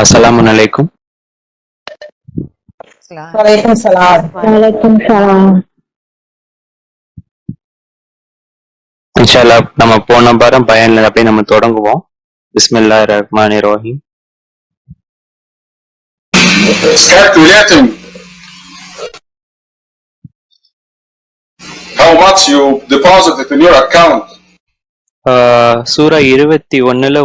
Assalamu alaikum. வலைக்கும் சலாம். வலைக்கும் சலாம். இன்ஷால்லா நம்ம போன வாரம் பயன்ல அப்படியே நம்ம தொடங்குவோம். பிஸ்மில்லா Rahman Rahim. How much you deposited in your account. சூரா இருபத்தி ஒண்ணுல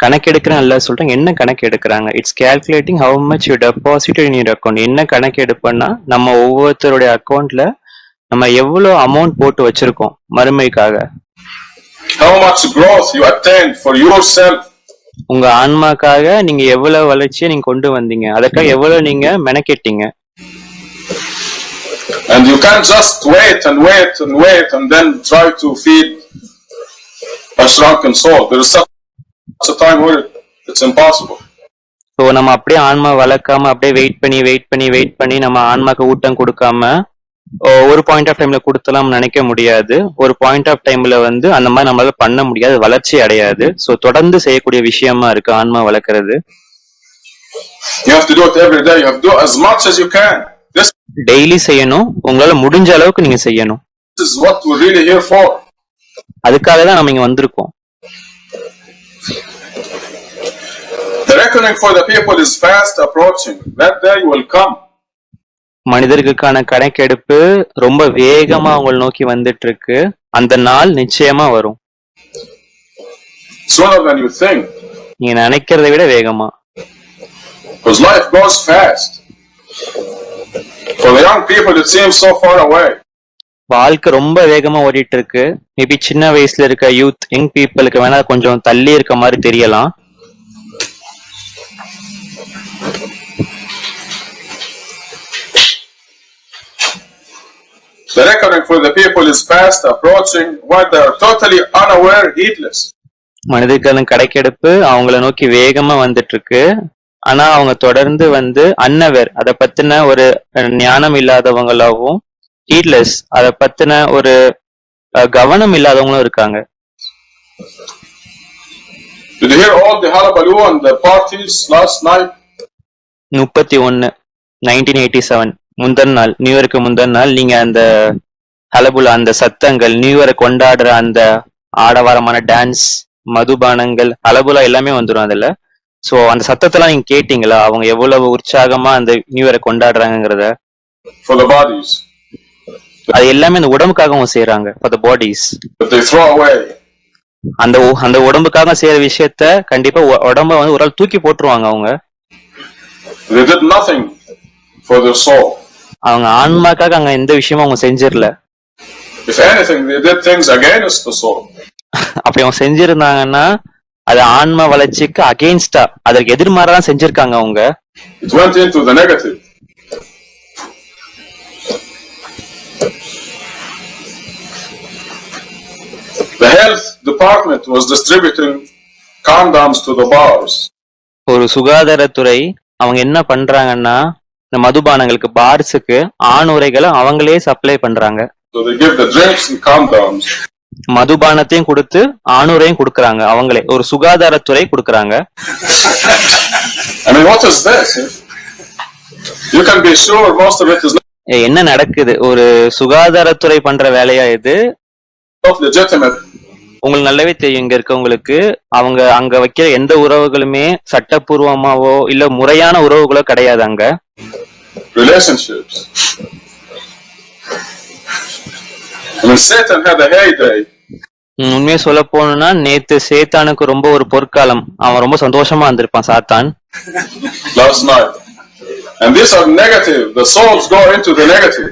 கணக்கெடுக்கிறேன் அல்ல சொல்றாங்க என்ன கணக்கு எடுக்கிறாங்க it's calculating how much you deposited in your account என்ன கணக்கு எடுப்பேன்னா நம்ம ஒவ்வொருத்தருடைய அக்கௌண்ட்ல நம்ம எவ்வளவு அமௌண்ட் போட்டு வச்சிருக்கோம் மறுமைக்காக How much growth you attained for yourself. உங்க ஆன்மாக்காக நீங்க எவ்வளவு வளர்ச்சியை நீங்க கொண்டு வந்தீங்க அதற்காக எவ்வளவு நீங்க மெனக்கெட்டீங்க And you can't just wait and wait and wait and then try to feed a shrunken soul. There is such so நம்ம அப்படியே ஆன்மா வளர்க்காம அப்படியே வெயிட் பண்ணி வெயிட் பண்ணி வெயிட் பண்ணி நம்ம ஆன்மாக்கு ஊட்டம் கொடுக்காம ஒரு பாயிண்ட் ஆஃப் டைம்ல கொடுத்தலாம் நினைக்க முடியாது. ஒரு பாயிண்ட் ஆஃப் டைம்ல வந்து அந்த மாதிரி நம்மளால பண்ண முடியாது வளர்ச்சி அடையாது. ஸோ தொடர்ந்து செய்யக்கூடிய விஷயமா இருக்கு ஆன்மா வளர்க்கறது. டெய்லி செய்யணும். உங்களால முடிஞ்ச அளவுக்கு நீங்க செய்யணும். அதுக்காக தான் நம்ம இங்க வந்திருக்கோம். The reckoning for the people is fast approaching. That day will come. மனிதர்களுக்கான கணக்கெடுப்பு ரொம்ப வேகமா அவங்களை நோக்கி வந்துட்டு இருக்கு அந்த நாள் நிச்சயமா வரும் Sooner than you think. நீங்க நினைக்கிறதை விட வேகமா Because life goes fast. For the young people, it seems so far away. வாழ்க்கை ரொம்ப வேகமா ஓடிட்டு இருக்கு மேபி சின்ன வயசுல இருக்க யூத் யங் பீப்புளுக்கு வேணா கொஞ்சம் தள்ளி இருக்க மாதிரி தெரியலாம் The reckoning for the people is fast approaching while they are totally unaware, heedless. மனிதர்களின் கடைக்கெடுப்பு அவங்கள நோக்கி வேகமா வந்துட்டு இருக்கு ஆனா அவங்க தொடர்ந்து வந்து அன்னவர் அதை பத்தின ஒரு ஞானம் இல்லாதவங்களாவும் ஹீட்லெஸ் அதை பத்தின ஒரு கவனம் இல்லாதவங்களும் இருக்காங்க Did you hear all the hullabaloo and the parties last night? முப்பத்தி ஒன்னு நைன்டீன் எயிட்டி செவன் முந்தன் நாள் நியூ இயருக்கு முந்தன் நாள் நீங்க அந்த ஹலபுல அந்த சத்தங்கள் நியூ இயரை கொண்டாடுற அந்த ஆடவாரமான டான்ஸ் மதுபானங்கள் ஹலபுலா எல்லாமே வந்துடும் அதுல. சோ அந்த சத்தத்தெல்லாம் நீங்க கேட்டீங்களா? அவங்க எவ்வளவு உற்சாகமா அந்த நியூ இயரை கொண்டாடுறாங்கங்கிறத? For the bodies. அது எல்லாமே அந்த உடம்புக்காக அவங்க செய்யறாங்க for the bodies that they throw away. அந்த அந்த உடம்புக்காக செய்யற விஷயத்த கண்டிப்பா உடம்ப வந்து ஒரு ஆள் தூக்கி போட்டுருவாங்க அவங்க. They did nothing for their soul. அவங்க ஆன்மாக்காக அங்க எந்த விஷயமும் அவங்க செஞ்சிடல. அப்படி அவங்க செஞ்சிருந்தாங்கன்னா அது ஆன்ம வளர்ச்சிக்கு அகெயின்ஸ்டா அதற்கு எதிர்மாறா செஞ்சிருக்காங்க அவங்க It went into the negative. The health department was distributing condoms to the bars. ஒரு சுகாதாரத்துறை அவங்க என்ன பண்றாங்கன்னா இந்த மதுபானங்களுக்கு பார்ஸுக்கு ஆண் உரைகளை அவங்களே சப்ளை பண்றாங்க. மதுபானத்தையும் கொடுத்து ஆணுரையும் கொடுக்கறாங்க அவங்களே. ஒரு சுகாதாரத்துறை கொடுக்கறாங்க. என்ன நடக்குது? ஒரு சுகாதாரத்துறை பண்ற வேலையா இது. உங்களுக்கு நல்லாவே தெரியும் இங்க இருக்கவங்களுக்கு அவங்க அங்க வைக்கிற எந்த உறவுகளுமே சட்டப்பூர்வமாவோ இல்ல முறையான உறவுகளோ கிடையாது அங்க. Relationships. I mean, Satan had a heyday. உண்மையை சொல்ல போனோம்னா நேத்து சேத்தானுக்கு ரொம்ப ஒரு பொற்காலம் அவன் ரொம்ப சந்தோஷமா இருந்திருப்பான் சாத்தான் last night. And these are negative. The souls go into the negative.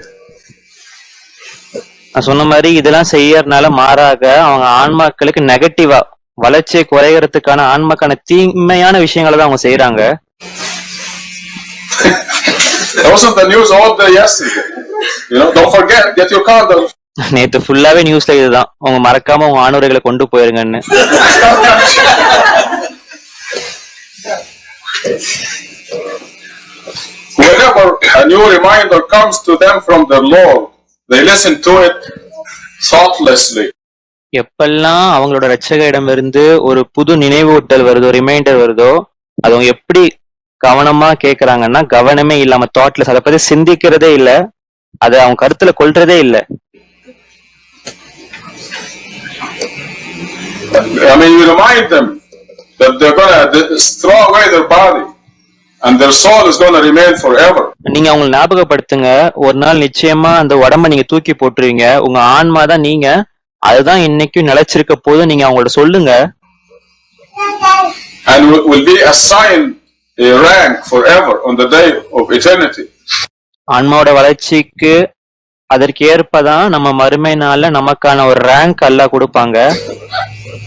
நான் சொன்ன மாதிரி இதெல்லாம் செய்யறதுனால மாறாக அவங்க ஆன்மாக்களுக்கு நெகட்டிவா வளர்ச்சியை குறையறதுக்கான ஆன்மாக்கான தீமையான விஷயங்களை தான் அவங்க செய்யறாங்க That wasn't the news all day yesterday. You know, don't forget, get your condom. நேத்து ஃபுல்லாவே நியூஸ்ல இதுதான் அவங்க மறக்காம உங்க ஆணுரைகளை கொண்டு போயிருங்கன்னு Whenever a new reminder comes to them from their Lord, they listen to it thoughtlessly. எப்பெல்லாம் அவங்களோட ரட்சகரிடமிருந்து ஒரு புது நினைவூட்டல் வருதோ ரிமைண்டர் வருதோ அது அவங்க எப்படி கவனமா கேக்குறாங்கன்னா கவனமே இல்லாம தாட்லெஸ் அதை பத்தி சிந்திக்கிறதே இல்ல. அதை அவங்க கருத்துல கொள்றதே இல்ல. I mean, you remind them that they're gonna de- throw away their body and their soul is gonna remain forever. நீங்க அவங்களை ஞாபகப்படுத்துங்க. ஒரு நாள் நிச்சயமா அந்த உடம்ப நீங்க தூக்கி போட்டுருவீங்க. உங்க ஆன்மா தான் நீங்க. அதுதான் இன்னைக்கும் நிலைச்சிருக்க போது நீங்க அவங்கள்ட்ட சொல்லுங்க. And will, be assigned a rank forever on the day of eternity. ஆன்மாவோட வளர்ச்சிக்கு அதற்கு ஏற்பதான் நம்ம மறுமை நாள்ல நமக்கான ஒரு ரேங்க் எல்லாம் கொடுப்பாங்க.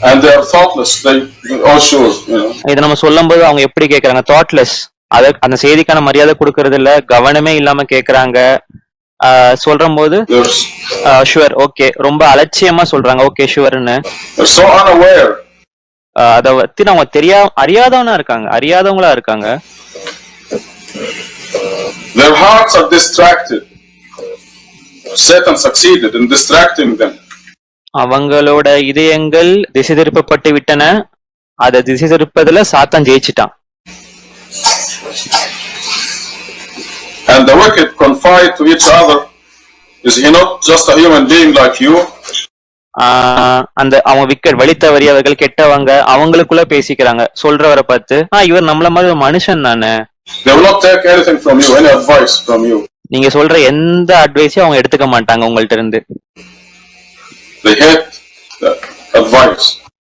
And they are thoughtless, they all sure, you know. இதை நம்ம சொல்லும்போது அவங்க எப்படி கேக்குறாங்க? தாட்லெஸ் அத அந்த செய்திக்கான மரியாதை கொடுக்கறது இல்ல. கவனமே இல்லாம கேக்குறாங்க. ஆஹ் சொல்ற போது ஷுவர் ஓகே ரொம்ப அலட்சியமா சொல்றாங்க. ஓகே ஷுவர்னு so unaware. அதை பத்தி அவங்க தெரியா அறியாதவனா இருக்காங்க அறியாதவங்களா இருக்காங்க Their hearts are distracted. Satan succeeded in distracting them. அவங்களோட இதயங்கள் திசை திருப்பப்பட்டு விட்டன அதை திசை திருப்பதுல சாத்தான் ஜெயிச்சிட்டான் And the wicked confide to each other. Is he not just a human being like you? அந்த அவங்க விக்கெட் வழி தவறியவர்கள் கெட்டவங்க அவங்களுக்குள்ள பேசிக்கிறாங்க சொல்றவரை பார்த்து ஆஹ் இவர் நம்மள மாதிரி ஒரு மனுஷன் தானே. நீங்க சொல்ற எந்த அட்வைஸையும் அவங்க எடுத்துக்க மாட்டாங்க உங்கள்ட்ட இருந்து.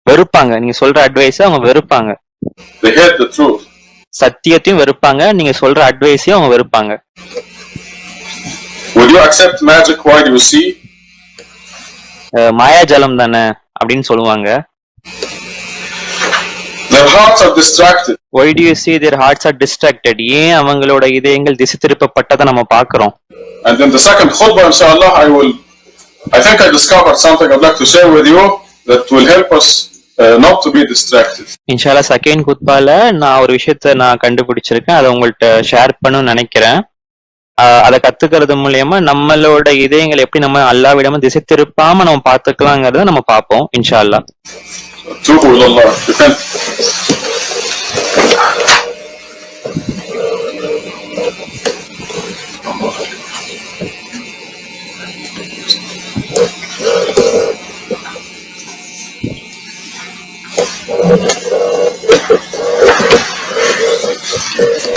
வெறுப்பாங்க நீங்க சொல்ற அட்வைஸை அவங்க வெறுப்பாங்க. சத்தியத்தையும் வெறுப்பாங்க நீங்க சொல்ற அட்வைஸையும் அவங்க வெறுப்பாங்க Will you accept magic while you see? மாயாஜாலம் தானே அப்படின்னு சொல்லுவாங்க Their hearts are distracted. ஏன் அவங்களோட இதயங்கள் திசை திருப்பப்பட்டதை நம்ம பாக்குறோம் And in the second khutbah, inshallah, I will, I think I discovered something I'd like to share with you that will help us uh, not to be distracted. இன்ஷால்லா second குத்பால நான் ஒரு விஷயத்த நான் கண்டுபிடிச்சிருக்கேன் அதை உங்கள்ட்ட ஷேர் பண்ணணும்னு நினைக்கிறேன் அதை கத்துக்கிறது மூலியமா நம்மளோட இதயங்கள் எப்படி நம்ம அல்லாவிடமும் திசை திருப்பாம நம்ம பாத்துக்கலாங்கிறத நம்ம பார்ப்போம் இன்ஷா அல்லா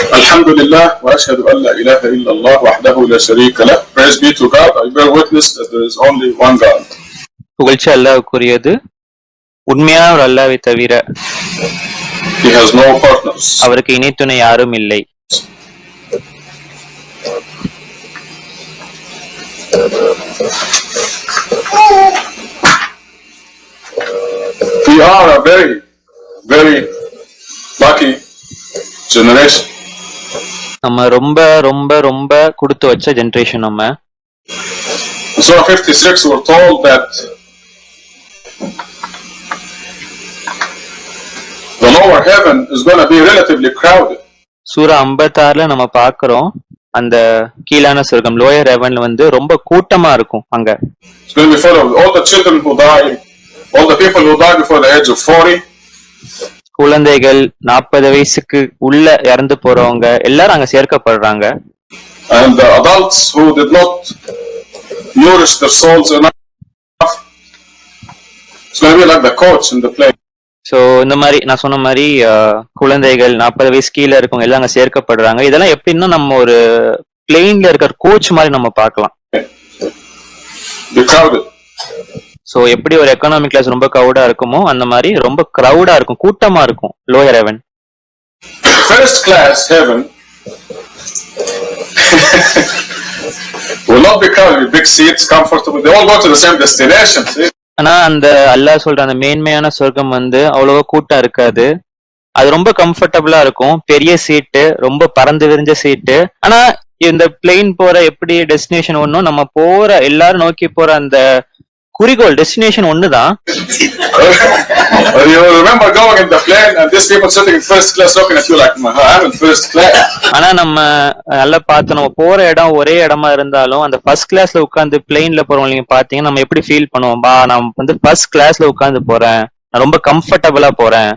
الحمد لله واشهد ان لا اله الا الله وحده لا شريك له praise be to god i bear witness that there is only one god புகழ்ச்சி அல்லாவுக்குரியது உண்மையான ஒரு அல்லாவை தவிர he has no partners அவருக்கு இணைத்துணை யாரும் இல்லை we are a very very lucky generation நம்ம ரொம்ப ரொம்ப ரொம்ப கொடுத்து வச்ச ஜென்ரேஷன் நம்ம surah 56 we're told that the lower heaven is going to be relatively crowded சூரா ஐம்பத்தாறுல நம்ம பாக்குறோம் அந்த கீழான சொர்க்கம் லோயர் ஹெவன்ல வந்து ரொம்ப கூட்டமா இருக்கும் அங்க it's going to be full of all the children who die all the people who die before the age of 40 குழந்தைகள் நாற்பது வயசுக்கு உள்ள இறந்து போறவங்க எல்லாரும் அங்க சேர்க்கப்படுறாங்க and the adults who did not nourish their souls enough. It's going to be like the coach in the plane. So இந்த மாதிரி நான் சொன்ன மாதிரி குழந்தைகள் நாற்பது வயசு கீழே இருக்கவங்க எல்லாம் அங்க சேர்க்கப்படுறாங்க இதெல்லாம் எப்படின்னா நம்ம ஒரு பிளெயின்ல இருக்கிற கோச் மாதிரி நம்ம பார்க்கலாம் சோ எப்படி ஒரு எக்கனாமிக் கிளாஸ் ரொம்ப crowd-ஆ இருக்குமோ அந்த மாதிரி ரொம்ப crowd-ஆ இருக்கும் கூட்டமா இருக்கும் lower heaven First class heaven will not be crowded big seats, comfortable. They all go to the same destination. See? ஆனா அந்த அல்லாஹ் சொல்ற அந்த மேன்மையான சொர்க்கம் வந்து அவ்வளவா கூட்டம் இருக்காது அது ரொம்ப கம்ஃபர்டபுளா இருக்கும் பெரிய சீட்டு ரொம்ப பறந்து விரிஞ்ச சீட்டு ஆனா இந்த பிளெயின் போற எப்படி டெஸ்டினேஷன் ஒண்ணும் நம்ம போற எல்லாரும் நோக்கி போற அந்த குறிக்கோள் டெஸ்டினேஷன் ஒண்ணுதான். ஆனா நம்ம நல்லா பார்த்து நம்ம போற இடம் ஒரே இடமா இருந்தாலும் அந்த ஃபர்ஸ்ட் கிளாஸ்ல உட்காந்து பிளெயின்ல போறோம் நீங்க பாத்தீங்கன்னா நம்ம எப்படி ஃபீல் பண்ணுவோம் பா நான் வந்து ஃபர்ஸ்ட் கிளாஸ்ல உட்காந்து போறேன் நான் ரொம்ப கம்ஃபர்டபுளா போறேன்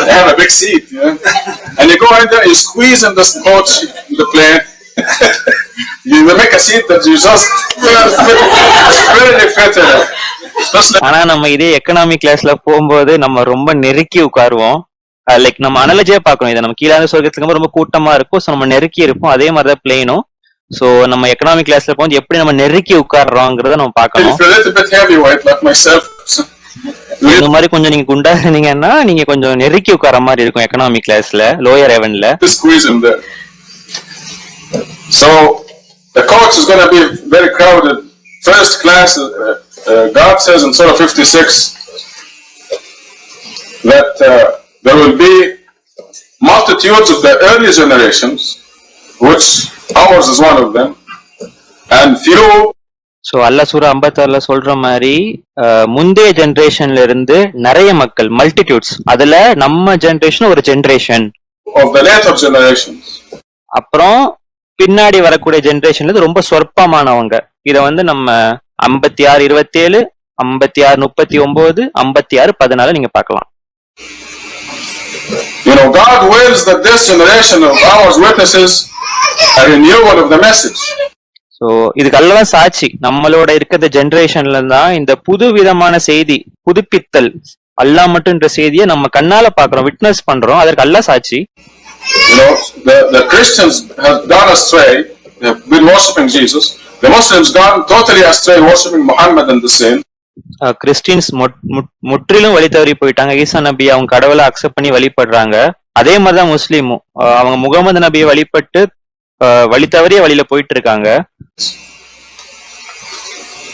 They have a big seat, you know? And you go in there, you squeeze in this coach, in the plane. ஆனா நம்ம இதே எக்கனாமிக் கிளாஸ்ல போகும்போது நம்ம ரொம்ப நெருக்கி உட்காருவோம். லைக் நம்ம அனலஜியா பார்க்கணும். இதை நம்ம கீழான சொர்க்கத்துக்கு ரொம்ப கூட்டமா இருக்கும். ஸோ நம்ம நெருக்கி இருப்போம். அதே மாதிரி தான் பிளெயினும் ஸோ நம்ம எக்கனாமிக் கிளாஸ்ல போகும்போது எப்படி நம்ம நெருக்கி உட்கார்றோங்கிறத நம்ம பார்க்கணும். இந்த மாதிரி கொஞ்சம் நீங்க குண்டா இருந்தீங்கன்னா நீங்க கொஞ்சம் நெருக்கி உட்கார மாதிரி இருக்கும் எக்கனாமிக் கிளாஸ்ல லோயர் ஹெவன்ல the coach is going to be very crowded. First class, uh, uh, God says in Surah 56 that uh, there will be multitudes of the early generations, which ours is one of them, and few so அல்ல சூரா ஐம்பத்தாறுல சொல்ற மாதிரி முந்தைய ஜெனரேஷன்ல இருந்து நிறைய மக்கள் multitudes அதுல நம்ம ஜெனரேஷன் ஒரு generation of the later generations. அப்புறம் பின்னாடி வரக்கூடிய ஜெனரேஷன்ல ரொம்ப சொற்பமானவங்க. இத வந்து நம்ம ஐம்பத்தி ஆறு இருபத்தி ஏழு ஐம்பத்தி ஆறு முப்பத்தி ஒன்பது ஐம்பத்தி ஆறு பதினாலு நீங்க பார்க்கலாம். You know, God wills that this generation of ours witnesses a renewal of the message. So இதுக்கெல்லாம் சாட்சி. நம்மளோட இருக்கிற ஜெனரேஷன்ல தான் இந்த புது விதமான செய்தி புதுப்பித்தல் அல்லாஹ் மட்டும்ன்ற செய்தியை நம்ம கண்ணால பாக்குறோம் விட்னஸ் பண்றோம். அதற்கு அல்லாஹ் சாட்சி. You know, the, the Christians have gone astray, they have been worshipping Jesus. The Muslims gone totally astray, worshipping Muhammad and the same. Christians முற்றிலும் வழி தவறி போயிட்டாங்க ஈசா நபி அவங்க கடவுளை அக்செப்ட் பண்ணி வழிபடுறாங்க அதே மாதிரிதான் முஸ்லீமும் அவங்க முகமது நபியை வழிபட்டு வழி தவறிய வழியில போயிட்டு இருக்காங்க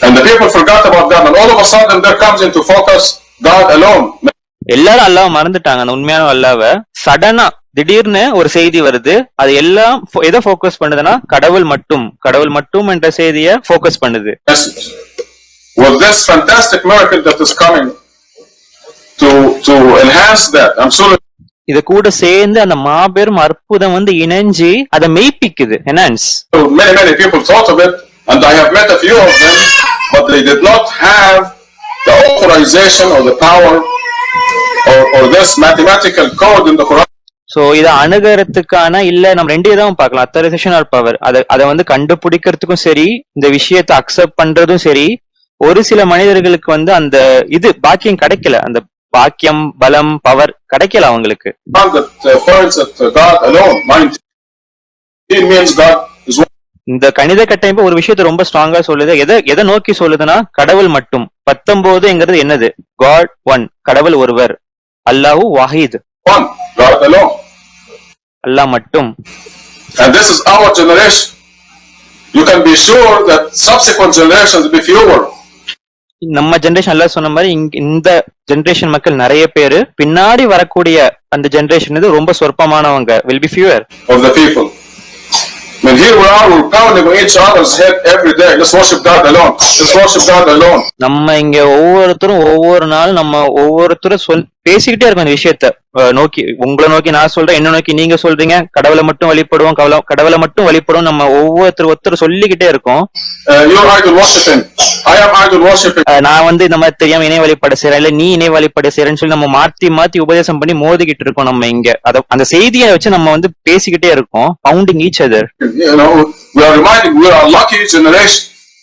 And the people forgot about God, and all of a sudden there comes into focus God alone. எல்லாரும் அல்லாஹ் மறந்துட்டாங்க அந்த உண்மையான அல்லாவை சடனா திடீர்னு ஒரு செய்தி வருது அது எல்லாம் எதை ஃபோக்கஸ் பண்ணுதுன்னா கடவுள் மட்டும் கடவுள் மட்டும் என்ற செய்தியை ஃபோக்கஸ் பண்ணுது. With this fantastic miracle that is coming to, to enhance that, I'm sure இது கூட சேர்ந்து அந்த மாபெரும் அற்புதம் வந்து இணைஞ்சு அதை மெய்ப்பிக்குது enhance many, many people thought of it, and I have met a few of them, but they did not have the authorization or the power or, or this mathematical code in the Quran so இத அணுகறதுக்கான இல்ல நம்ம ரெண்டு விதமும் பார்க்கலாம். Authorisation R power அதை அதை வந்து கண்டுபிடிக்கிறதுக்கும் சரி இந்த விஷயத்தை அக்செப்ட் பண்றதும் சரி ஒரு சில மனிதர்களுக்கு வந்து அந்த இது பாக்கியம் கிடைக்கல. அந்த பாக்கியம் பலம் பவர் கிடைக்கல அவங்களுக்கு. That points at God alone. 19 means God is one. இந்த கணித கட்டமைப்பு ஒரு விஷயத்தை ரொம்ப ஸ்ட்ராங்கா சொல்லுது. எதை எதை நோக்கி சொல்லுதுன்னா கடவுள் மட்டும். பத்தொன்பதுங்கிறது என்னது? காட் ஒன் கடவுள் ஒருவர். அல்லாஹு வாஹித். One. God alone. அல்லாஹ் மட்டும் And this is our generation. You can be sure that subsequent generations will be fewer. நம்ம ஜெனரேஷன் எல்லாம் சொன்ன மாதிரி இந்த ஜெனரேஷன் மக்கள் நிறைய பேரு பின்னாடி வரக்கூடிய அந்த ஜெனரேஷன் இது ரொம்ப சொற்பமானவங்க will be fewer of the people. Mean, here we are, we're pounding on each other's head every day. Let's worship God alone. Let's worship God alone. நம்ம இங்க ஒவ்வொருத்தரும் ஒவ்வொரு நாள் நம்ம ஒவ்வொருத்தரும் சொல் பேசிக்கிட்டே இருக்கோம் இந்த விஷயத்த. நோக்கி உங்களை நோக்கி நான் சொல்றேன் என்ன நோக்கி நீங்க சொல்றீங்க. கடவுளை மட்டும் வழிபடுவோம் கவலை கடவுளை மட்டும் வழிபடுவோம் நம்ம ஒவ்வொருத்தர் ஒருத்தர் சொல்லிக்கிட்டே இருக்கோம். Uh, நான் வந்து இந்த மாதிரி தெரியாம இணை வழிபாடு செய்யறேன் இல்ல நீ இணை வழிபாடு செய்யறேன்னு சொல்லி நம்ம மாத்தி மாத்தி உபதேசம் பண்ணி மோதிக்கிட்டு இருக்கோம் நம்ம இங்க. அத அந்த செய்தியை வச்சு நம்ம வந்து பேசிக்கிட்டே இருக்கோம் பவுண்டிங் ஈச் அதர்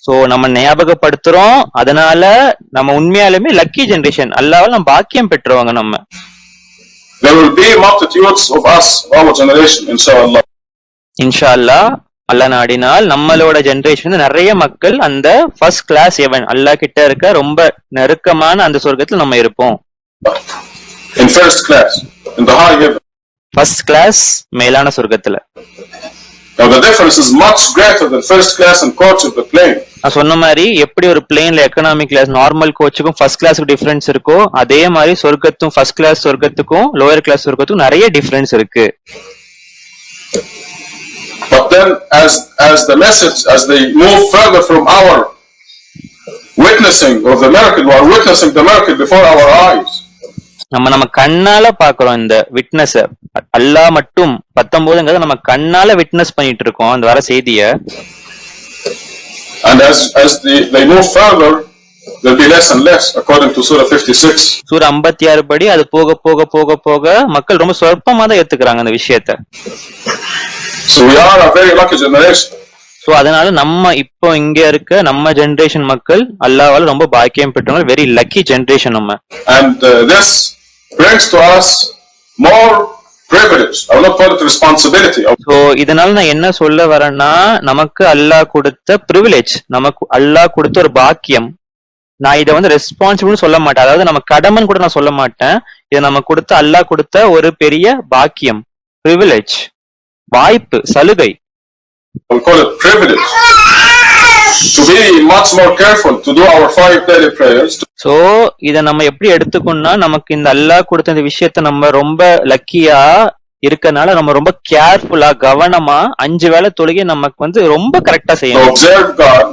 சோ நம்ம ஞாபகப்படுத்துறோம். அதனால நம்ம உண்மையாலுமே லக்கி ஜெனரேஷன் அல்லாவால் நம்ம பாக்கியம் பெற்றவங்க நம்ம. There will be multitudes of us, our generation, inshallah. இன்ஷா அல்லாஹ் அல்லா நாடினால் நம்மளோட ஜெனரேஷன் நிறைய மக்கள் அந்த ஃபர்ஸ்ட் கிளாஸ் எவன் அல்லாஹ் கிட்ட இருக்க ரொம்ப நெருக்கமான அந்த சொர்க்கத்துல நம்ம இருப்போம். In first class, in the high heaven. First class மேலான சொர்க்கத்துல. Now the difference is much greater than first class and coach of the plane. நான் சொன்ன மாதிரி எப்படி ஒரு பிளேன்ல எக்கனாமிக் கிளாஸ் நார்மல் கோச்சுக்கும் ஃபர்ஸ்ட் கிளாஸுக்கு டிஃபரன்ஸ் இருக்கோ அதே மாதிரி சொர்க்கத்தும் ஃபர்ஸ்ட் கிளாஸ் சொர்க்கத்துக்கும் லோயர் கிளாஸ் சொர்க்கத்துக்கும் நிறைய டிஃபரன்ஸ் இருக்கு But then as, as the message, as they move further from our witnessing of the miracle. We are witnessing the miracle before our eyes. நம்ம நம்ம கண்ணால பாக்குறோம் இந்த விட்னஸ் அல்லாஹ் மட்டும் பத்தொன்பதுங்கிறத நம்ம கண்ணால விட்னஸ் பண்ணிட்டு இருக்கோம் அந்த வர செய்திய And as, as the, they move further, there'll be less and less, according to Surah 56. சூர ஐம்பத்தி ஆறு படி அது போக போக போக போக மக்கள் ரொம்ப சொற்பமா தான் ஏத்துக்கிறாங்க அந்த விஷயத்த So we are a very lucky generation. So அதனால நம்ம இப்போ இங்க இருக்க நம்ம ஜெனரேஷன் மக்கள் அல்லாவால ரொம்ப பாக்கியம் பெற்றவங்க வெரி லக்கி ஜெனரேஷன் நம்ம And uh, this brings to us more privilege. Responsibility. So இதனால நான் என்ன சொல்ல வரேன்னா நமக்கு அல்லாஹ் கொடுத்த ப்ரிவிலேஜ் நமக்கு அல்லாஹ் கொடுத்த ஒரு பாக்கியம் நான் இதை வந்து ரெஸ்பான்சிபிள்னு சொல்ல மாட்டேன் அதாவது நம்ம கடமைன்னு கூட நான் சொல்ல மாட்டேன் இது நம்ம கொடுத்த அல்லாஹ் கொடுத்த ஒரு பெரிய பாக்கியம் ப்ரிவிலேஜ் வாய்ப்பு சலுகை I will call it privilege. To be much more careful to do our five daily prayers, so இத நம்ம எப்படி எடுத்துக்கணும்னா நமக்கு இந்த அல்லாஹ் கொடுத்த இந்த விஷயத்த நம்ம ரொம்ப லக்கியா இருக்கனால நம்ம ரொம்ப கேர்ஃபுல்லா கவனமா அஞ்சு வேளை தொழுகை நமக்கு வந்து ரொம்ப கரெக்டா செய்யணும். Observe God,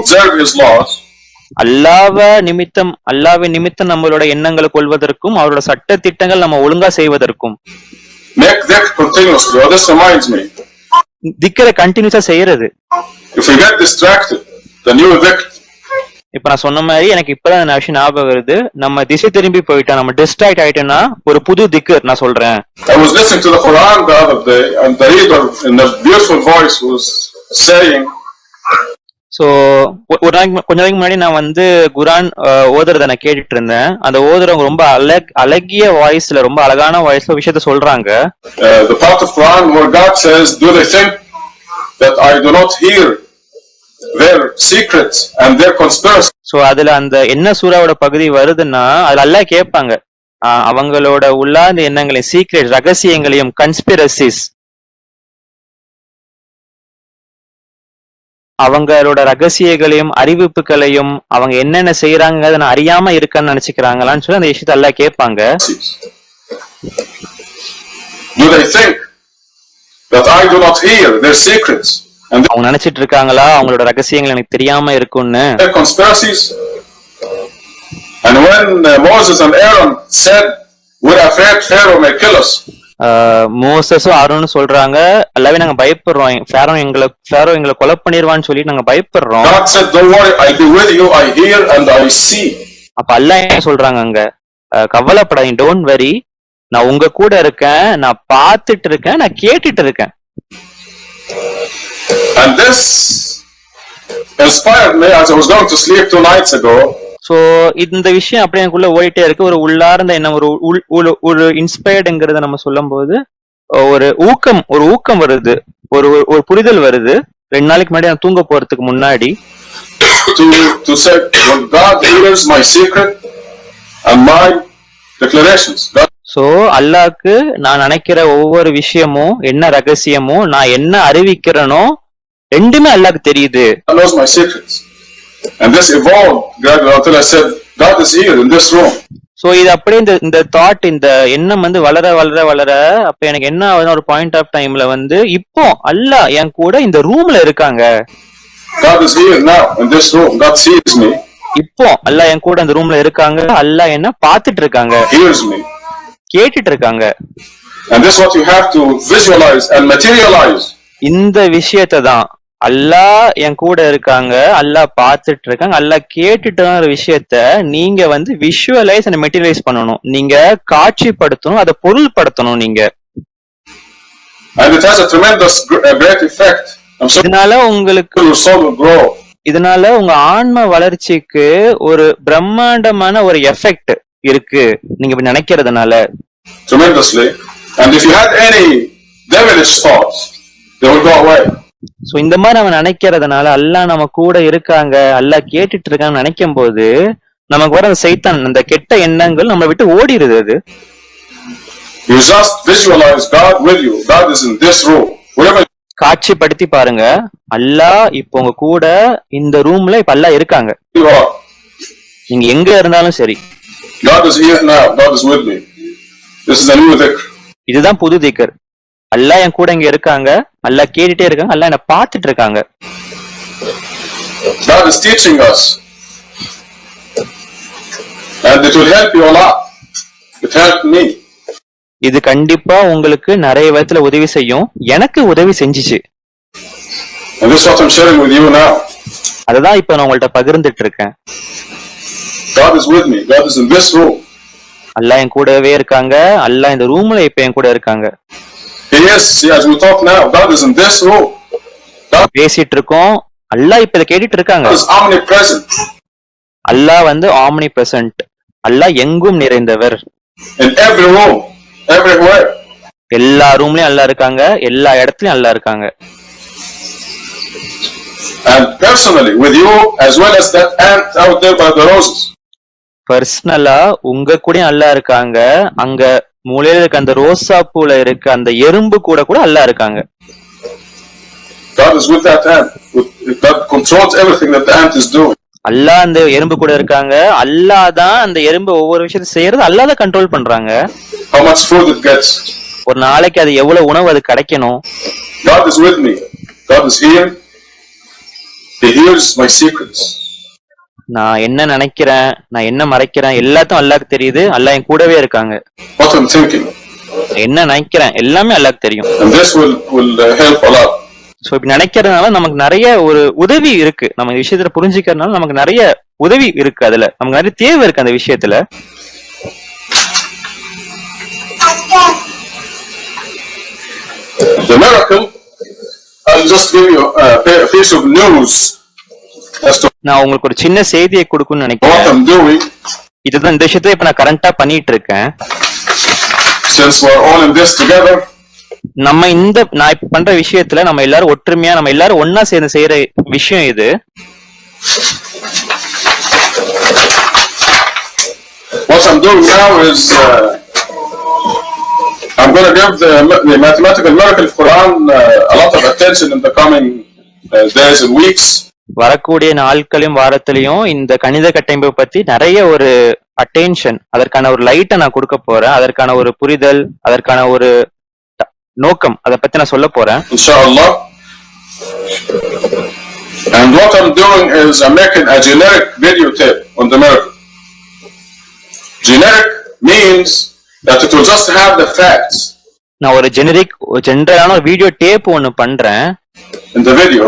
observe His laws, அல்லாவ நிமித்தம் அல்லாவின் நிமித்தம் நம்மளோட எண்ணங்களை கொள்வதற்கும் அவரோட சட்ட திட்டங்கள் நம்ம ஒழுங்கா செய்வதற்கும். திக்கரை கண்டினியூஸா செய்யறது. If we get distracted, the new dhikr, இப்ப நான் சொன்ன மாதிரி எனக்கு இப்பதான் அந்த விஷயம் ஞாபகம் வருது. நம்ம திசை திரும்பி போயிட்டோம் நம்ம டிஸ்ட்ராக்ட் ஆயிட்டோம்னா ஒரு புது திக்கர் நான் சொல்றேன். I was listening to the Quran the other day, and the reader in a beautiful voice was saying, so ஒரு நாளைக்கு கொஞ்ச நாளைக்கு முன்னாடி நான் வந்து குரான் ஓதுறத நான் கேட்டுட்டு இருந்தேன் அந்த ஓதுறவங்க ரொம்ப அழக் அழகிய வாய்ஸ்ல ரொம்ப அழகான வாய்ஸ்ல விஷயத்த சொல்றாங்க. Uh, the part of Quran where God says, Do they think that I do not hear. So அதுல அந்த என்ன சூறாவோட பகுதி வருதுன்னா அதுல எல்லாம் கேட்பாங்க. அவங்களோட உள்ளார்ந்த எண்ணங்களையும் சீக்ரெட் ரகசியங்களையும் கன்ஸ்பிரசிஸ் அவங்களோட ரகசியங்களையும் அறிவிப்புகளையும் அவங்க என்னென்ன செய்யறாங்கிறத நான் அறியாம இருக்கேன்னு நினைச்சுக்கிறாங்களான்னு சொல்லி அந்த விஷயத்த எல்லாம் கேட்பாங்க. Do they think that I do not hear their secrets? அவங்க நினைச்சிட்டு இருக்காங்களா? அவங்களோட ரகசியங்கள் எனக்கு தெரியாம இருக்கும்னு? Conspiracies? And when uh, Moses and Aaron said, We're afraid Pharaoh may kill us, மோசஸும் அருணும் சொல்றாங்க எல்லாமே நாங்க பயப்படுறோம். ஃபேரோ எங்களை ஃபேரோ எங்களை கொலை பண்ணிடுவான்னு சொல்லி நாங்க பயப்படுறோம். God said, Don't worry, I'll be with you. I hear and I see. அப்ப அல்லாஹ் என்ன சொல்றாங்க அங்க? கவலைப்படாதீங்க டோன்ட் வரி நான் உங்க கூட இருக்கேன் நான் பார்த்துட்டு இருக்கேன் நான் கேட்டுட்டு இருக்கேன். And this inspired me as I was going to sleep two nights ago. So இந்த விஷயம் அப்படியே எனக்குள்ள ஓடிட்டே இருக்கு ஒரு உள்ளார்ந்த என்ன ஒரு உள்- ஒரு இன்ஸ்பயர்டுங்கிறத நம்ம சொல்லும்போது ஒரு ஊக்கம் ஒரு ஊக்கம் வருது ஒரு ஒரு- ஒரு புரிதல் வருது ரெண்டு நாளைக்கு முன்னாடி நான் தூங்க போறதுக்கு முன்னாடி to to say when God hears my secret and my declarations. God so அல்லாஹ்க்கு நான் நினைக்கிற ஒவ்வொரு விஷயமும் என்ன ரகசியமும் நான் என்ன அறிவிக்கிறேனோ ரெண்டுமே அல்லாஹ்க்கு தெரியுது knows my secrets. And this evolved gradually until I said, God is here in this room. So இது அப்படியே இந்த இந்த தாட் இந்த எண்ணம் வந்து வளர வளர வளர அப்ப எனக்கு என்ன ஆகுதுன்னா ஒரு பாயிண்ட் ஆஃப் டைம்ல வந்து இப்போ அல்லாஹ் என் கூட இந்த ரூம்ல இருக்காங்க God is here now in this room. God sees me, இப்போ அல்லாஹ் என் கூட இந்த ரூம்ல இருக்காங்க அல்லாஹ் என்ன பார்த்துட்டு இருக்காங்க. கேட்டுட்டு இருக்காங்க And this is what you have to visualize and materialize. இந்த விஷயத்தை தான் அல்லாஹ் என் கூட இருக்காங்க அல்லாஹ் பார்த்துட்டு இருக்காங்க அல்லாஹ் கேட்டுட்டு விஷயத்த நீங்க வந்து விஷுவலைஸ் அண்ட் மெட்டீரியலைஸ் பண்ணணும் நீங்க காட்சிப்படுத்தணும் அதை பொருள்படுத்தணும் நீங்க And it has a tremendous, gr- great effect. இதனால உங்களுக்கு. இதனால உங்க ஆன்ம வளர்ச்சிக்கு ஒரு பிரம்மாண்டமான ஒரு எஃபெக்ட் இருக்கு நீங்க இப்படி நினைக்கிறதுனால tremendously. And if you had any devilish thoughts, they will go away. So இந்த மாதிரி நம்ம நினைக்கிறதுனால அல்லாஹ் நம்ம கூட இருக்காங்க அல்லாஹ் கேட்டுட்டு இருக்கான்னு நினைக்கும் போது நமக்கு வர அந்த சைத்தான் அந்த கெட்ட எண்ணங்கள் நம்ம விட்டு ஓடிடுது அது You just visualize God with you. God is in this room. Wherever காட்சிப்படுத்தி பாருங்க அல்லாஹ் இப்போ உங்க கூட இந்த ரூம்ல இப்ப அல்லாஹ் இருக்காங்க நீங்க எங்க இருந்தாலும் சரி God is here now. God is with me. This is a new dhikr. இதுதான் புது திக்கர் அல்லாஹ் என் கூட இங்க இருக்காங்க அல்லாஹ் கேட்டுட்டே இருக்காங்க அல்லாஹ் என்ன பார்த்துட்டு இருக்காங்க God is teaching us And it will help you a lot. It helped me. இது கண்டிப்பா உங்களுக்கு நிறைய விதத்துல உதவி செய்யும் எனக்கு உதவி செஞ்சுச்சு And this is what I'm sharing with you now. அததான் இப்ப நான் உங்கள்ட்ட பகிர்ந்துட்டு இருக்கேன் God is with me. God is in this room. அல்லாஹ் என் கூடவே இருக்காங்க அல்லாஹ் இந்த ரூம்ல இப்ப என் கூட இருக்காங்க see, as we talk now, God is in this room. God பேசிட்டு இருக்கோம் அல்லாஹ் இப்ப இதை கேட்டுட்டு இருக்காங்க is omnipresent அல்லாஹ் வந்து பிரசன்ட் அல்லாஹ் எங்கும் நிறைந்தவர் in every room, everywhere. எல்லா ரூம்லயும் அல்லாஹ் இருக்காங்க எல்லா இடத்துலயும் அல்லாஹ் இருக்காங்க And personally, with you, as well as that ant out there by the roses. பர்சனலா உங்க கூடயும் அல்லாஹ் இருக்காங்க அங்க மூலையில இருக்க அந்த ரோசா பூல இருக்க அந்த எறும்பு கூட கூட அல்லாஹ் இருக்காங்க God is with that ant. With, God controls everything that the ant is doing. அல்லாஹ் அந்த எறும்பு கூட இருக்காங்க அல்லாஹ் தான் அந்த எறும்பு ஒவ்வொரு விஷயத்தையும் செய்யறது அல்லாஹ் தான் கண்ட்ரோல் பண்றாங்க How much food it gets. ஒரு நாளைக்கு அது எவ்வளவு உணவு அது கிடைக்கணும் God is with me. God is here. He hears my secrets. நான் என்ன நினைக்கிறேன் நான் என்ன மறைக்கிறேன் எல்லாத்தையும் அல்லாஹ்க்கு தெரியுது அல்லாஹ் என் கூடவே இருக்காங்க. என்ன நினைக்கிறேன் எல்லாமே அல்லாஹ்க்கு தெரியும். Uh, இப்படி நினைக்கிறதுனால நமக்கு நிறைய ஒரு உதவி இருக்கு. நம்ம இந்த விஷயத்துல புரிஞ்சுக்கிறதுனால நமக்கு நிறைய உதவி இருக்கு அதுல. நமக்கு நிறைய தேவை இருக்கு அந்த விஷயத்துல. The miracle, I'll just give you a piece of news as to நான் உங்களுக்கு ஒரு சின்ன செய்தியை கொடுக்கணும்னு நினைக்கிறேன் இதுதான் இந்த விஷயத்த இப்ப நான் கரண்டா பண்ணிட்டு இருக்கேன். நம்ம இந்த நான் இப்ப பண்ற விஷயத்துல நம்ம எல்லாரும் ஒற்றுமையா நம்ம எல்லாரும் ஒன்னா சேர்ந்து செய்யற விஷயம் இது What I'm doing now is uh, I'm going to give the, the mathematical miracle of Quran uh, a lot of attention in the coming uh, days and weeks. வரக்கூடிய நாட்களையும் வாரத்திலையும் இந்த கணித கட்டமைப்பை பத்தி நிறைய ஒரு அட்டென்ஷன் அதற்கான ஒரு லைட்டை நான் கொடுக்க போறேன் அதற்கான ஒரு புரிதல் அதற்கான ஒரு நோக்கம் அதை பத்தி நான் சொல்ல போறேன் inshallah. And what I'm doing is I'm making a generic videotape on the miracle. Generic means that it will just have the facts நான் ஒரு ஜெனரிக் ஜென்ரலான ஒரு வீடியோ டேப் ஒன்னு பண்றேன் in the video,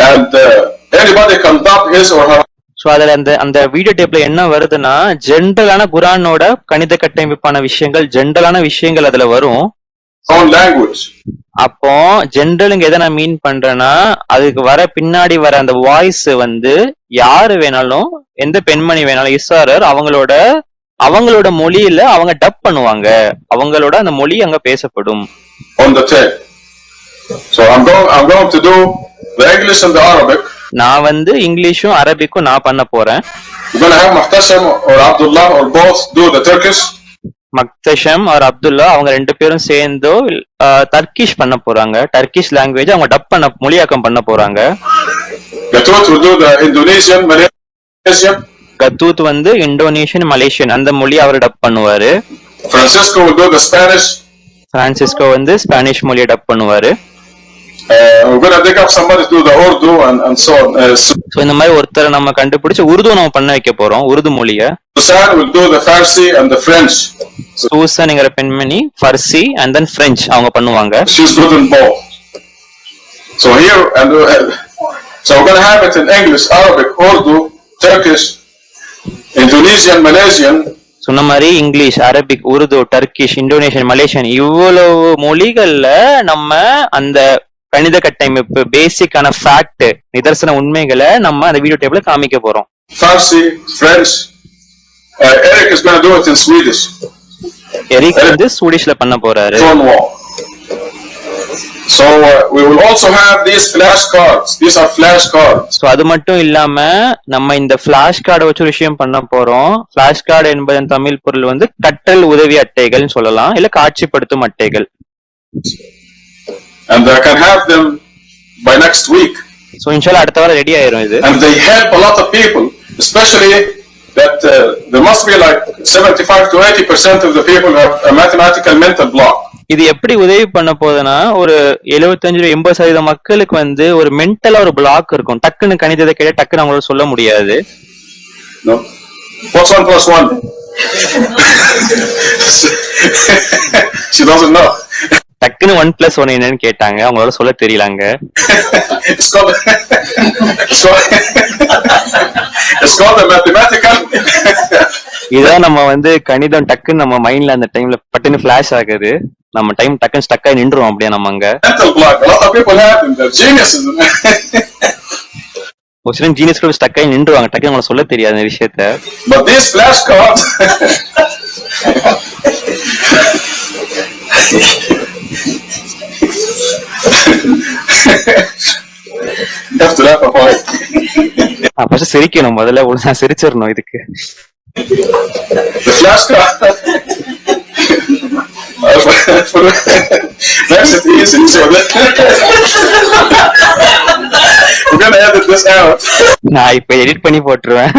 and uh, anybody can dump his or her அதுல அந்த அந்த video டேப்ல என்ன வருதுன்னா ஜென்ரலான குரானோட கணித கட்டமைப்பான விஷயங்கள் ஜென்ரலான விஷயங்கள் அதுல வரும். அப்போ ஜென்ரலுங்க எதை நான் மீன் பண்றேன்னா அதுக்கு வர பின்னாடி வர அந்த வாய்ஸ் வந்து யாரு வேணாலும் எந்த பெண்மணி வேணாலும் இஸ்ஸாரர் அவங்களோட அவங்களோட மொழியில அவங்க டப் பண்ணுவாங்க அவங்களோட அந்த மொழி அங்க பேசப்படும் on the tape. So I'm going, I'm going to do the English and the Arabic. நான் வந்து இங்கிலீஷும் அரபிக்கும் நான் பண்ண போறேன் You're going to have Muhtasam or Abdullah or both do the Turkish. மக்தஷம் அவர் அப்துல்லா அவங்க ரெண்டு பேரும் சேர்ந்தோ தர்கிஷ் பண்ண போறாங்க டர்கிஷ் லாங்குவேஜ் அவங்க டப் பண்ண மொழியாக்கம் பண்ண போறாங்க. கத்தூத் வந்து இந்தோனேஷியன் மலேசியன் அந்த மொழி அவர் டப் பண்ணுவாரு Francisco will do the Spanish. Francisco வந்து ஸ்பானிஷ் மொழியை டப் பண்ணுவாரு Uh, somebody to do the Urdu and, and so on. Uh, so இந்த மாதிரி ஒருத்தரை நம்ம கண்டுபிடிச்சு உருது நம்ம பண்ண வைக்க போறோம் உருது மொழிய Susan will do the Farsi and the French. சூசன்ங்கிற பெண்மணி ஃபர்சி அண்ட் தென் பிரெஞ்சு அவங்க பண்ணுவாங்க She's good in both. So here, and uh, so we're going to have it in English, Arabic, Urdu, Turkish, Indonesian, Malaysian, சொன்ன மாதிரி English Arabic Urdu Turkish Indonesian Malaysian இவ்வளவு மொழிகள்ல நம்ம அந்த கணித கட்டமைப்பு பேசிக்கான ஃபேக்ட் நிதர்சன உண்மைகளை நம்ம அந்த வீடியோ டேப்ல காமிக்க போறோம் Farsi, French. Uh, Eric is going to do it in Swedish. Eric வந்து ஸ்வீடிஷ்ல பண்ண போறாரு Cornwall. So uh, we will also have these flashcards. These are flashcards. So அது மட்டும் இல்லாம நம்ம இந்த பிளாஷ் கார்டை வச்சு ஒரு விஷயம் பண்ண போறோம் பிளாஷ் கார்டு என்பதன் தமிழ் பொருள் வந்து கற்றல் உதவி அட்டைகள்னு சொல்லலாம் இல்ல காட்சிப்படுத்தும் அட்டைகள் And I can have them by next week. So இன்ஷால்லா அடுத்த வாரம் ரெடி ஆயிரும் இது And they help a lot of people, especially that uh, there must be like 75 to 80% of the people have a mathematical mental block. இது எப்படி உதவி பண்ண போகுதுன்னா ஒரு 75 எண்பது சதவீத மக்களுக்கு வந்து ஒரு மென்டலா ஒரு பிளாக் இருக்கும் டக்குன்னு கணிதத்தை கேட்ட டக்குன்னு அவங்களால சொல்ல முடியாது No? What's one plus one? she doesn't know. டக்குன்னு ஒன் பிளஸ் ஒன் என்னன்னு கேட்டாங்க. அவங்களால சொல்ல தெரியலங்க. இதான் நம்ம வந்து கணிதம் டக்குன்னு நம்ம மைண்ட்ல அந்த டைம்ல பட்டுன்னு ஃபிளாஷ் ஆகுது. நம்ம டைம் டக்குன்னு ஸ்டக் ஆகி நின்றுவோம் அப்படியே நம்ம அங்க. ஒரு சில ஜீனியஸ் கூட ஸ்டக் ஆகி நின்றுவாங்க. டக்குன்னு அவங்களை சொல்ல தெரியாத விஷயத்த. ஃபர்ஸ்ட் சிரிக்கணும் முதல்ல ஒழுங்கா சிரிச்சிடணும் இதுக்கு. நான் இப்ப எடிட் பண்ணி போட்டுருவேன்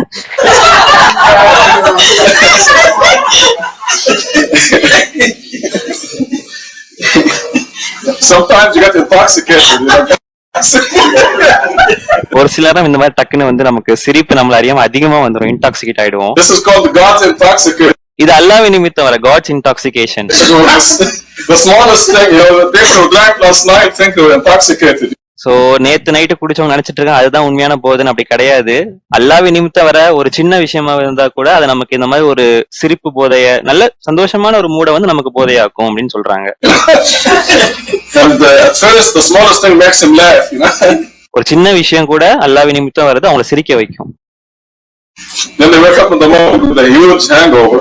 Sometimes you intoxicated. You know? ஒரு சிலரும் இந்த மாதிரி டக்குன்னு வந்து நமக்கு சிரிப்பு நம்மள அறியாம அதிகமா வந்துடும் இன்டாக்சிகேட் ஆயிடுவோம் this is called the God's intoxicant. இது அல்லாவி நிமித்தம் வர God's intoxication So this- the smallest thing, you know, the people who drank last night think they were intoxicated. So நேத்து நைட்டு குடிச்சவங்க நினைச்சிட்டு இருக்காங்க அதுதான் உண்மையான போதன் அப்படி கிடையாது அல்லாவி நிமித்தம் வர ஒரு சின்ன விஷயமா இருந்தா கூட அது நமக்கு இந்த மாதிரி ஒரு சிரிப்பு போதைய நல்ல சந்தோஷமான ஒரு மூட வந்து நமக்கு போதையாக்கும் அப்படின்னு சொல்றாங்க uh. ஒரு சின்ன விஷயம் கூட அல்லாவி நிமித்தம் வருது அவங்களை சிரிக்க வைக்கும் then they wake up in the morning with a huge hangover.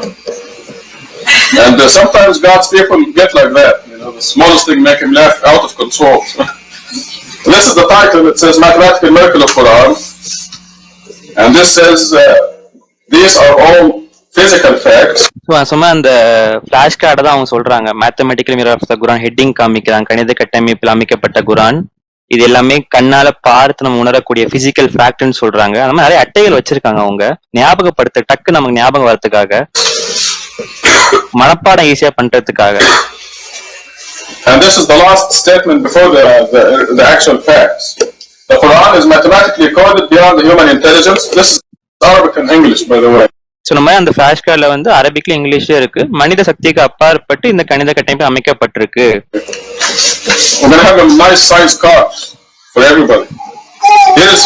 And uh, sometimes God's people get like that, you know, the smallest thing make him laugh out of control. This is the title, that says Mathematical Miracle of Quran. And this says, uh, these are all physical facts. சும்மா அந்த flash கார்டை தான் அவங்க சொல்றாங்க. Mathematical mirror of the Quran heading காமிக்கிறாங்க. கணித கட்டமைப்பில் அமைக்கப்பட்ட குரான் இது எல்லாமே கண்ணால பார்த்து நம்ம உணரக்கூடிய பிசிக்கல் ஃபேக்ட்னு சொல்றாங்க. அந்த மாதிரி நிறைய அட்டைகள் வச்சிருக்காங்க அவங்க. ஞாபகப்படுத்த டக்கு நமக்கு ஞாபகம் வரதுக்காக மனப்பாடம் ஈஸியா பண்றதுக்காக. And this is the last statement before the, the, the actual facts. The Quran is mathematically coded beyond the human intelligence. This is Arabic and English, by the way. So நம்ம அந்த ஃபிளாஷ் கார்டில் வந்து அரபிக்ல இங்கிலீஷ்ல இருக்கு மனித சக்திக்கு அப்பாற்பட்டு இந்த கணித கட்டமைப்பு அமைக்கப்பட்டிருக்கு We're going to have a nice science card for everybody. Here's,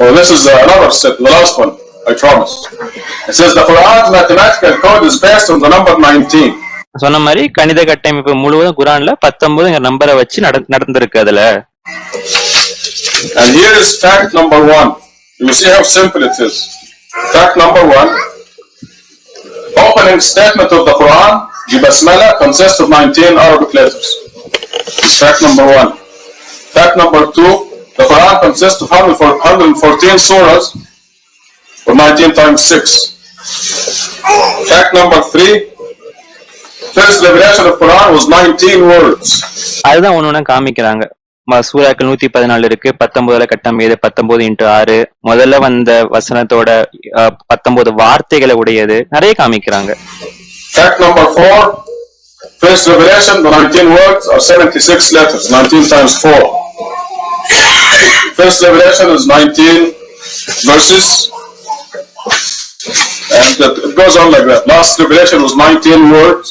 oh, this is uh, another step, the last one, I promise. It says the Quran's mathematical code is based on the number 19. சொன்ன மாதிரி கணித கட்டமைப்பு முழுவதும் குரான்ல பத்தொன்பதுங்கிற நம்பரை வச்சு நடந்திருக்கு அதுல And here is fact number one. You see how simple it is. Fact number one. Opening statement of the Quran, the Basmala consists of 19 Arabic letters. It's fact number one. Fact number two, the Quran consists of 114 surahs, or 19 times 6. Fact number three, first revelation of Quran was 19 words. அதுதான் ஒண்ணு காமிக்கிறாங்க சூறாக்கள் நூத்தி பதினாலு இருக்கு பத்தொன்பதுல கட்டம் ஏது பத்தொன்பது இன்ட்டு ஆறு முதல்ல வந்த வசனத்தோட பத்தொன்பது வார்த்தைகளை உடையது நிறைய காமிக்கிறாங்க Fact number four, first revelation, the 19 words are 76 letters, 19 times 4. First revelation is 19 verses, and it it goes on like that. Last revelation was 19 words,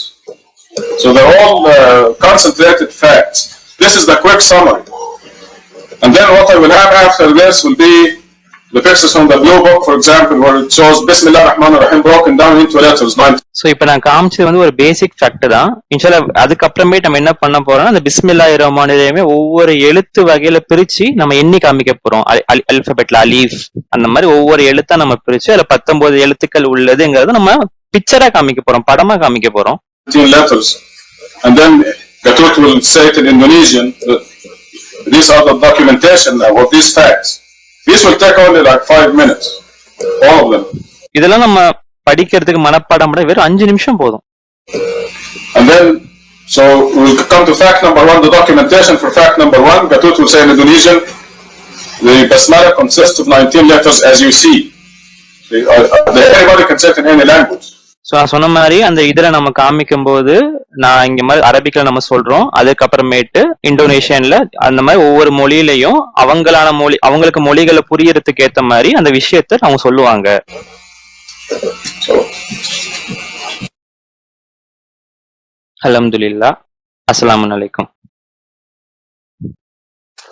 so they're all uh, concentrated facts. This is the quick summary. And then what I will have after this will be the pictures from the blue book, for example, where it shows Bismillah Rahman Rahim broken down into letters, so இப்போ நான் காமிச்சது வந்து ஒரு பேசிக் fact தான் இன்ஷால அதுக்கப்புறமே நம்ம என்ன பண்ண போறோம்னா அந்த பிஸ்மில்லா ரஹ்மானிலேயுமே ஒவ்வொரு எழுத்து வகையில பிரிச்சு நம்ம எண்ணி காமிக்க போறோம் அல்பபெட்ல அலீஃப் அந்த மாதிரி ஒவ்வொரு எழுத்தா நம்ம பிரிச்சு அதுல பத்தொன்பது எழுத்துக்கள் உள்ளதுங்கிறத நம்ம பிக்சரா காமிக்க போறோம் படமா காமிக்க போறோம் letters. And then Gatot will say it in Indonesian that these are the documentation now of these facts. These will take only like five minutes. All of them. இதெல்லாம் நம்ம படிக்கிறதுக்கு மனப்பாடம் பண்ண வெறும் அஞ்சு நிமிஷம் போதும் And then, so we'll come to fact number one, the documentation for fact number one. Gatot will say in Indonesian, the Basmala consists of 19 letters as you see. The- uh, uh, Anybody can say it in any language. So நான் சொன்ன மாதிரி அந்த இதில் நம்ம காமிக்கும் போது நான் இங்க மாதிரி அரபிக்கில் நம்ம சொல்றோம். அதுக்கப்புறமேட்டு இந்தோனேஷியன்ல அந்த மாதிரி ஒவ்வொரு மொழியிலையும் அவங்களான மொழி அவங்களுக்கு மொழிகளை புரியறதுக்கு ஏற்ற மாதிரி அந்த விஷயத்த அவங்க சொல்லுவாங்க. அலமதுல்லா அஸ்லாம் வலைக்கம்